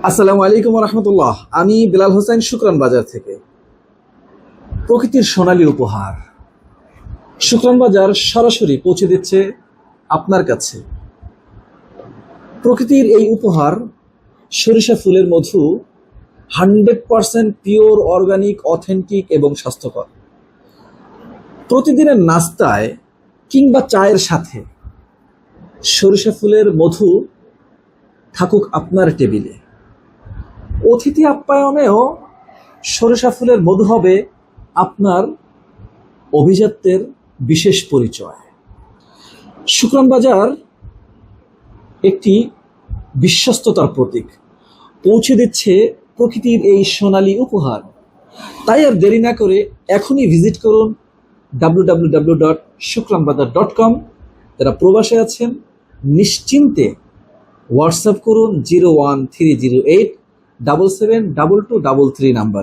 আসসালামু আলাইকুম রহমতুল্লাহ আমি বিলাল হোসেন, শুক্রান বাজার থেকে। প্রকৃতির সোনালী উপহার। শুক্রান বাজার সরাসরি পৌঁছে দিচ্ছে আপনার কাছে। প্রকৃতির এই উপহার সরিষা ফুলের মধু, hundred percent pure, organic, authentic এবং স্বাস্থ্যকর। প্রতিদিনের নাস্তায় কিংবা চায়ের সাথে সরিষা ফুলের মধু থাকুক আপনার টেবিলে। অতিথি আপ্যায়নেও সরিষা ফুলের মধু হবে আপনার অভিজাত্যের বিশেষ পরিচয়। শুক্রান বাজার একটি বিশ্বস্ততার প্রতীক। পৌঁছে দিচ্ছে প্রকৃতির এই সোনালী উপহার। তাই আর দেরি না করে এখনই ভিজিট করুন W W dot dot com যারা প্রবাসে আছেন, নিশ্চিন্তে হোয়াটসঅ্যাপ করুন zero one three zero eight. Double seven double two double three নাম্বারে